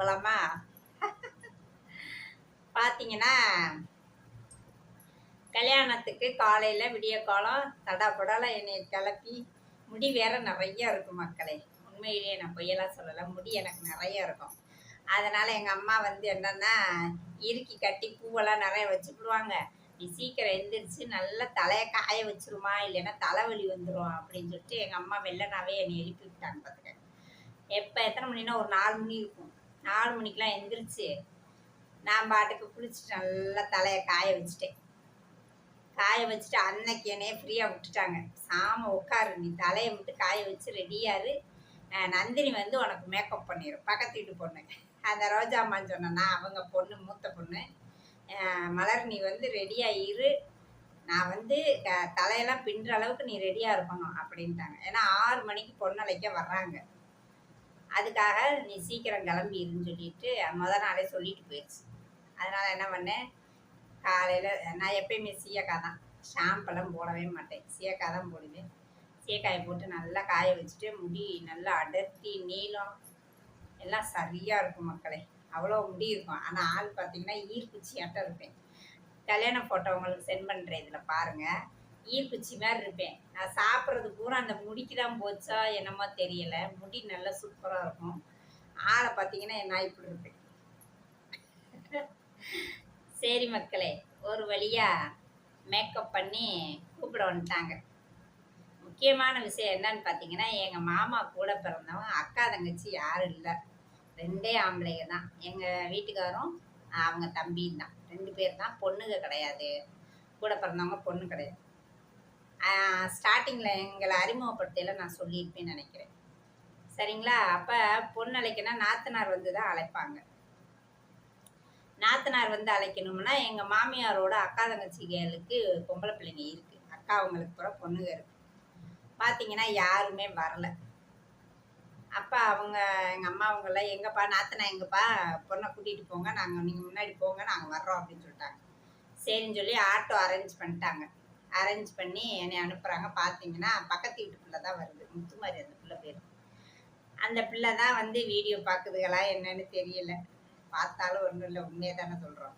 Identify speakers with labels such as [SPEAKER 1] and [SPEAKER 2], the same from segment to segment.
[SPEAKER 1] போகலாமா பார்த்தீங்கன்னா கல்யாணத்துக்கு காலையில் விடிய காலம் தடாபடாலாம் என்னை கிளப்பி முடி வேற நிறைய இருக்கும் மக்களே. உண்மையிலேயே நான் பொய்யெல்லாம் சொல்லலை. முடி எனக்கு நிறைய இருக்கும். அதனால் எங்கள் அம்மா வந்து என்னென்னா இறுக்கி கட்டி பூவெல்லாம் நிறைய வச்சுக்கிடுவாங்க. நீ சீக்கிரம் எழுந்திரிச்சு நல்லா தலையை காய வச்சிருமா? இல்லைன்னா தலைவலி வந்துடும் அப்படின்னு சொல்லிட்டு எங்கள் அம்மா வெள்ளனாவே என்னை எழுப்பி விட்டாங்க பார்த்துக்க எப்போ எத்தனை மணினா ஒரு நாலு மணி இருக்கும். நாலு மணிக்கெலாம் எந்திரிச்சு நான் பாட்டுக்கு குளிச்சுட்டு நல்லா தலையை காய வச்சுட்டேன். காய வச்சுட்டு அன்னைக்கு என்னைய ஃப்ரீயாக விட்டுட்டாங்க. சாம உட்காரு நீ தலையை மட்டும் காய வச்சு ரெடியாரு நந்தினி வந்து உனக்கு மேக்கப் பண்ணிடும் பக்கத்து வீட்டு பொண்ணு. அந்த ரோஜாம்மான்னு சொன்னேன்னா அவங்க பொண்ணு மூத்த பொண்ணு. மலர் நீ வந்து ரெடியாக இரு. நான் வந்து க- தலையெல்லாம் பின்னுற அளவுக்கு நீ ரெடியாக இருக்கணும் அப்படின்ட்டாங்க. ஏன்னா ஆறு மணிக்கு பொண்ணழைக்க வர்றாங்க. அதுக்காக நீ சீக்கிரம் கிளம்பி இருன்னு சொல்லிட்டு முத நாளே சொல்லிட்டு போயிடுச்சு அதனால் என்ன பண்ணேன் காலையில் நான் எப்பயுமே சீயக்காய் தான். ஷாம்பெல்லாம் போடவே மாட்டேன். சீயக்காய் தான் போடுவேன். சீயக்காயை போட்டு நல்லா காய வச்சுட்டு முடி நல்லா அடர்த்தி நீளம் எல்லாம் சரியாக இருக்கும் மக்களே. அவ்வளோ முடி இருக்கும். ஆனால் ஆள் பார்த்தீங்கன்னா ஈர்க்குச்சியாட்டம் இருப்பேன். கல்யாண ஃபோட்டோ உங்களுக்கு சென்ட் பண்ணுறேன் இதில் பாருங்கள் ஈர்க்குச்சி மாதிரி இருப்பேன். நான் சாப்பிட்றது பூரா அந்த முடிக்கு தான் போச்சா என்னமோ தெரியல. முடி நல்லா சூப்பராக இருக்கும். ஆளை பார்த்தீங்கன்னா நான் இப்படி இருப்பேன். சரி மக்களே ஒரு வழியாக மேக்கப் பண்ணி கூப்பிட வந்துட்டாங்க. முக்கியமான விஷயம் என்னன்னு பார்த்தீங்கன்னா எங்கள் மாமா கூட பிறந்தவங்க அக்கா தங்கச்சி யாரும் இல்லை. ரெண்டே ஆம்பளைங்க தான். எங்கள் வீட்டுக்காரும் அவங்க தம்பியும் தான். ரெண்டு பேர் தான். பொண்ணுங்க கிடையாது. கூட பிறந்தவங்க பொண்ணு கிடையாது. ஸ்டார்டிங்கில் எங்களை அறிமுகப்படுத்தையில நான் சொல்லியிருப்பேன்னு நினைக்கிறேன். சரிங்களா? அப்போ பொண்ணு அழைக்கனா நாத்தனார் வந்து தான் அழைப்பாங்க. நாத்தனார் வந்து அழைக்கணும்னா எங்கள் மாமியாரோட அக்கா தங்கச்சிகளுக்கு பொம்பளை பிள்ளைங்க இருக்குது அக்கா அவங்களுக்கு கூட பொண்ணுங்க இருக்குது பார்த்தீங்கன்னா யாருமே வரல. அப்போ அவங்க எங்கள் அம்மா அவங்கெல்லாம் எங்கப்பா நாத்தனா எங்கப்பா? பொண்ணை கூட்டிகிட்டு போங்க. நாங்கள் நீங்கள் முன்னாடி போங்க. நாங்கள் வர்றோம் அப்படின்னு சொல்லிட்டாங்க. சரின்னு சொல்லி ஆட்டோ அரேஞ்ச் பண்ணிட்டாங்க. அரேஞ்ச் பண்ணி என்னை அனுப்புகிறாங்க பார்த்தீங்கன்னா பக்கத்து வீட்டு பிள்ளை தான் வருது. முத்துமாரி அந்த பிள்ளை பேர். அந்த பிள்ளை தான் வந்து வீடியோ பார்க்குதுகளா என்னன்னு தெரியல. பார்த்தாலும் ஒன்றும் இல்லை. உண்மையை தானே சொல்கிறோம்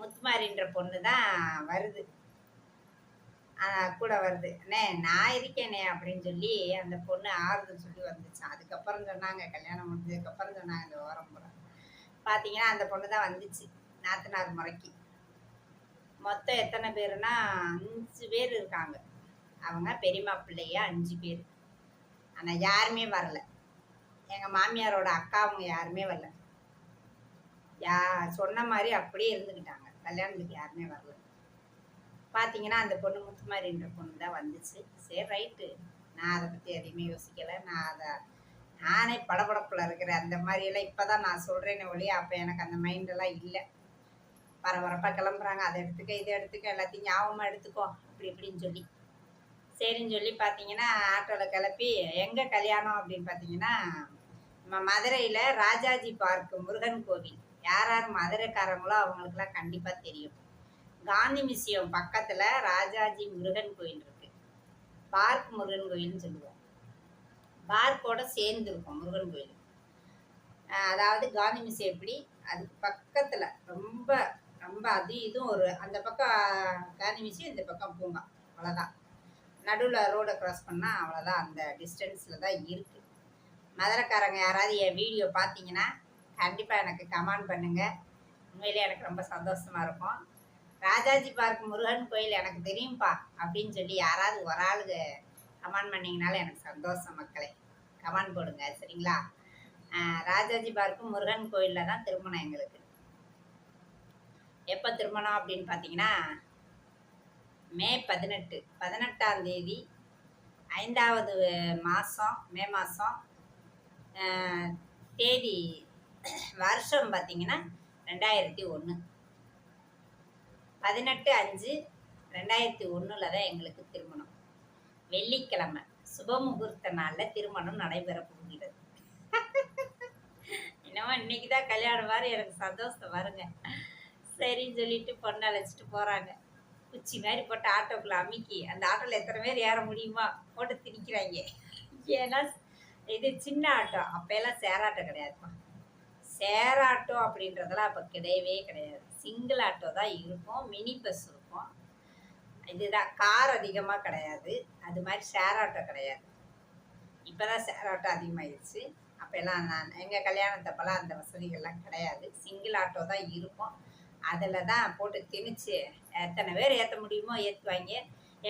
[SPEAKER 1] முத்துமாரின்ற பொண்ணு தான் வருது. கூட வருது. அண்ணே நான் இருக்கேனே அப்படின்னு சொல்லி அந்த பொண்ணு ஆறுதல் சொல்லி வந்துச்சு. அதுக்கப்புறம் சொன்னாங்க கல்யாணம் முடிஞ்சதுக்கப்புறம் சொன்னாங்க இந்த ஓரம் போகிறோம் பார்த்தீங்கன்னா அந்த பொண்ணு தான் வந்துச்சு. நாத்தனார் முறைக்கு. மொத்தம் எத்தனை பேருனா அஞ்சு பேர் இருக்காங்க. அவங்க பெரியம்மா பிள்ளையா அஞ்சு பேர். ஆனால் யாருமே வரல. எங்கள் மாமியாரோட அக்கா அவங்க யாருமே வரல. யா சொன்ன மாதிரி அப்படியே இருந்துக்கிட்டாங்க கல்யாணத்துக்கு யாருமே வரல. பார்த்தீங்கன்னா அந்த பொண்ணு முத்துமாரின்ற பொண்ணு தான் வந்துச்சு. சரி ரைட்டு. நான் அதை பற்றி எதையுமே யோசிக்கலை. நான் அதை நானே படபடப்பில் இருக்கிறேன். அந்த மாதிரியெல்லாம் இப்போ தான் நான் சொல்கிறேனே ஒழிய அப்போ எனக்கு அந்த மைண்டெல்லாம் இல்லை. பரபரப்பாக கிளம்புறாங்க. அதை எடுத்துக்க இதை எடுத்துக்க எல்லாத்தையும் ஞாபகமாக எடுத்துக்கோ. அப்படி இப்படின்னு சொல்லி. சரின்னு சொல்லி பார்த்தீங்கன்னா ஆட்டோவில் கிளப்பி எங்கே கல்யாணம் அப்படின்னு பார்த்தீங்கன்னா நம்ம மதுரையில் ராஜாஜி பார்க் முருகன் கோவில். யார் யார் மதுரைக்காரங்களோ அவங்களுக்குலாம் கண்டிப்பாக தெரியும். காந்தி மியூசியம் பக்கத்தில் ராஜாஜி முருகன் கோயில் இருக்குது பார்க் முருகன் கோயில்னு சொல்லுவோம். பார்க்கோட சேர்ந்து இருக்கும் முருகன் கோயில். அதாவது காந்தி மியூசியம் எப்படி? அதுக்கு பக்கத்தில் ரொம்ப ரொம்ப அது இதுவும் ஒரு அந்த பக்கம் காந்தி இந்த பக்கம் பூங்கா. அவ்வளோதான் நடுவில் ரோடை க்ராஸ் பண்ணால் அவ்வளோதான் அந்த டிஸ்டன்ஸில் தான் இருக்குது மதுரைக்காரங்க யாராவது என் வீடியோ பார்த்தீங்கன்னா கண்டிப்பாக எனக்கு கமெண்ட் பண்ணுங்கள் உண்மையிலே எனக்கு ரொம்ப சந்தோஷமாக இருக்கும். ராஜாஜி பார்க் முருகன் கோயில் எனக்கு தெரியும்ப்பா அப்படின்னு சொல்லி யாராவது ஒரு ஆளுங்க கமெண்ட் பண்ணிங்கனாலும் எனக்கு சந்தோஷம் மக்களே. கமெண்ட் போடுங்க சரிங்களா? ராஜாஜி பார்க்கும் முருகன் கோயிலில் தான் திருமணம் எங்களுக்கு. எப்போ திருமணம் அப்படின்னு பார்த்தீங்கன்னா மே பதினெட்டு. பதினெட்டாம் தேதி ஐந்தாவது மாதம் மே மாதம் தேதி வருஷம் பார்த்தீங்கன்னா ரெண்டாயிரத்தி ஒன்று பதினெட்டு அஞ்சு ரெண்டாயிரத்தி ஒன்றில் தான் எங்களுக்கு திருமணம். வெள்ளிக்கிழமை சுபமுகூர்த்த நாளில் திருமணம் நடைபெற போகிறது. என்னமோ இன்னைக்கு தான் கல்யாணம் மாதிரி எனக்கு சந்தோஷம் வருங்க. சரின்னு சொல்லிட்டு பொண்ணை அழைச்சிட்டு போகிறாங்க குச்சி மாதிரி போட்டு ஆட்டோக்குள்ளே அமுக்கி அந்த ஆட்டோவில் எத்தனை பேர் ஏற முடியுமா போட்டு திணிக்கிறாங்க. ஏன்னா இது சின்ன ஆட்டோ. அப்போயெல்லாம் சேர் ஆட்டோ கிடையாதுப்பா ஷேர் ஆட்டோ அப்படின்றதெல்லாம் அப்போ கிடையவே கிடையாது. சிங்கிள் ஆட்டோ தான் இருக்கும் மினி பஸ் இருக்கும். இதுதான் கார் அதிகமாக கிடையாது. அது மாதிரி ஷேர் ஆட்டோ கிடையாது. இப்போ தான் ஷேர் ஆட்டோ அதிகமாகிடுச்சு அப்போல்லாம் நான் எங்கள் கல்யாணத்தப்பெல்லாம் அந்த வசதிகள்லாம் கிடையாது. சிங்கிள் ஆட்டோ தான் இருக்கும். அதில் தான் போட்டு திணிச்சு எத்தனை பேர் ஏற்ற முடியுமோ ஏற்றுவாங்க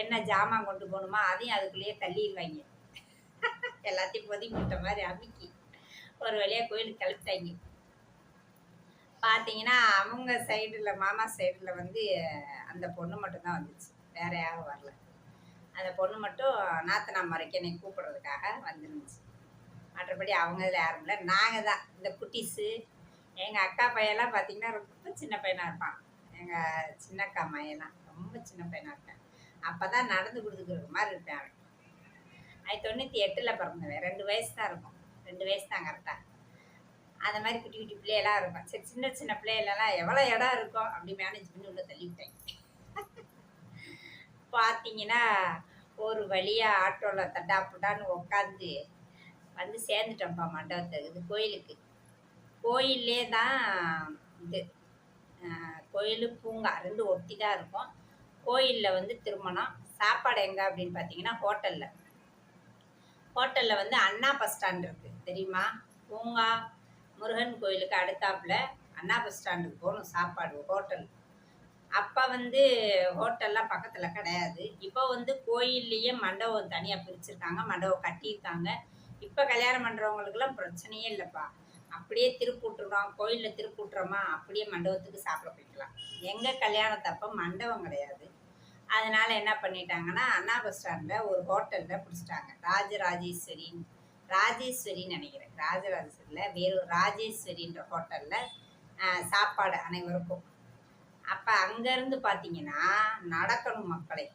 [SPEAKER 1] என்ன ஜாமான் கொண்டு போகணுமோ அதையும் அதுக்குள்ளேயே தள்ளிடுவாங்க. எல்லாத்தையும் பொதிக்கிட்ட மாதிரி அமுக்கி ஒரு வழியாக கோயிலுக்கு கிளப்பிட்டாங்க. பார்த்தீங்கன்னா அவங்க சைடில் மாமா சைடில் வந்து அந்த பொண்ணு மட்டும்தான் வந்துச்சு. வேற யாரும் வரல. அந்த பொண்ணு மட்டும் நாத்தனா மறைக்க என்னை கூப்பிடுறதுக்காக வந்துருந்துச்சு. மற்றபடி அவங்க இதில் யாரும் இல்லை. நாங்கள் தான் இந்த குட்டிஸு எங்கள் அக்கா பையன்லாம் பார்த்தீங்கன்னா ரொம்ப சின்ன பையனாக இருப்பான். எங்கள் சின்னக்கா மையெல்லாம் ரொம்ப சின்ன பையனாக இருப்பேன். அப்போ தான் நடந்து கொடுத்துக்கிற மாதிரி இருப்பேன் அவன். அது தொண்ணூற்றி எட்டில் பிறந்தவன். ரெண்டு வயசு தான் இருக்கும். ரெண்டு வயசு தான் கரெக்டாக அந்த மாதிரி குட்டி குட்டி பிள்ளையெல்லாம் இருக்கும் சரி சின்ன சின்ன பிள்ளைகளெல்லாம் எவ்வளோ இடம் இருக்கும் அப்படி மேனேஜ் பண்ணி உள்ள தள்ளிவிட்டேன் பார்த்தீங்கன்னா ஒரு வழியாக ஆட்டோவில் தட்டாப்புட்டான்னு உட்காந்து வந்து சேர்ந்துட்டோம்ப்பா மண்டபத்துக்கு இது கோயிலுக்கு. கோயிலே தான் இது. கோயில் பூங்கா ரெண்டு ஒட்டி தான் இருக்கும். கோயிலில் வந்து திருமணம். சாப்பாடு எங்கே அப்படின்னு பார்த்தீங்கன்னா ஹோட்டலில். ஹோட்டலில் வந்து அண்ணா பஸ் ஸ்டாண்ட் இருக்குது தெரியுமா? பூங்கா முருகன் கோயிலுக்கு அடுத்தாப்புல அண்ணா பஸ் ஸ்டாண்டுக்கு போகணும் சாப்பாடு ஹோட்டல். அப்போ வந்து ஹோட்டல்லாம் பக்கத்தில் கிடையாது. இப்போ வந்து கோயில்லையே மண்டபம் தனியாக பிரிச்சிருக்காங்க மண்டபம் கட்டியிருக்காங்க. இப்போ கல்யாணம் பண்ணுறவங்களுக்குலாம் பிரச்சனையே இல்லைப்பா. அப்படியே திருப்பூட்டுறோம் கோயிலில் திருப்பூட்டுறோமா அப்படியே மண்டபத்துக்கு சாப்பிட போய்க்கலாம். எங்கள் கல்யாணத்தப்போ மண்டபம் கிடையாது. அதனால் என்ன பண்ணிட்டாங்கன்னா அண்ணா பஸ் ஸ்டாண்டில் ஒரு ஹோட்டலில் பிடிச்சிட்டாங்க. ராஜராஜேஸ்வரின்னு. ராஜேஸ்வரின்னு நினைக்கிறேன். ராஜராஜேஸ்வரியில் வேறு ராஜேஸ்வரின்ற ஹோட்டலில் சாப்பாடு அனைவருக்கும். அப்போ அங்கேருந்து பார்த்தீங்கன்னா நடக்கணும் மக்களை.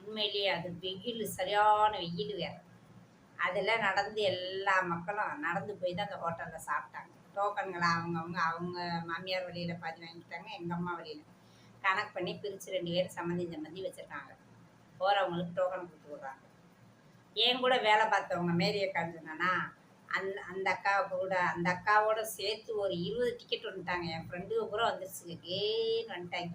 [SPEAKER 1] உண்மையிலேயே அது வெயில் சரியான வெயில் வேறு. அதில் நடந்து எல்லா மக்களும் நடந்து போய் தான் அந்த ஹோட்டலில் சாப்பிட்டாங்க. டோக்கன்களை அவங்கவுங்க அவங்க மாமியார் வழியில் பாதி வாங்கிட்டாங்க எங்கள் அம்மா வழியில். கணக்கு பண்ணி பிரித்து ரெண்டு பேரும் சம்மந்தி சம்மந்தி வச்சுருக்காங்க. போகிறவங்களுக்கு டோக்கன் கொடுத்து விட்றாங்க. என் கூட வேலை பார்த்தவங்க மேரி அக்கான்னு அந் அந்த அந்த அக்கா கூட அந்த அக்காவோட சேர்த்து ஒரு இருபது டிக்கெட் வந்துட்டாங்க. என் ஃப்ரெண்டு கூட வந்துருச்சு. கேன்னு வந்துட்டாங்க.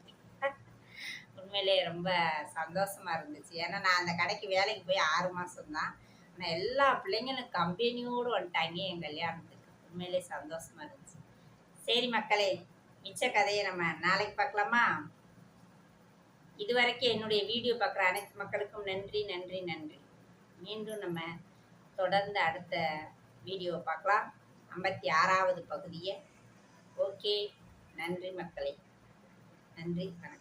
[SPEAKER 1] உண்மையிலே ரொம்ப சந்தோஷமாக இருந்துச்சு. ஏன்னா நான் அந்த கடைக்கு வேலைக்கு போய் ஆறு மாதம் தான் ஆனால் எல்லா பிள்ளைங்களும் கம்பெனியோடு வந்துட்டாங்க என் கல்யாணத்துக்கு. உண்மையிலே சந்தோஷமா இருந்துச்சு. சரி மக்களே மிச்ச கதையை நம்ம நாளைக்கு பார்க்கலாமா? இதுவரைக்கும் என்னுடைய வீடியோ பார்க்குற அனைத்து மக்களுக்கும் நன்றி நன்றி நன்றி. மீண்டும் நம்ம தொடர்ந்து அடுத்த வீடியோவை பார்க்கலாம். ஐம்பத்தி ஆறாவது பகுதியை. ஓகே நன்றி மக்களே. நன்றி வணக்கம்.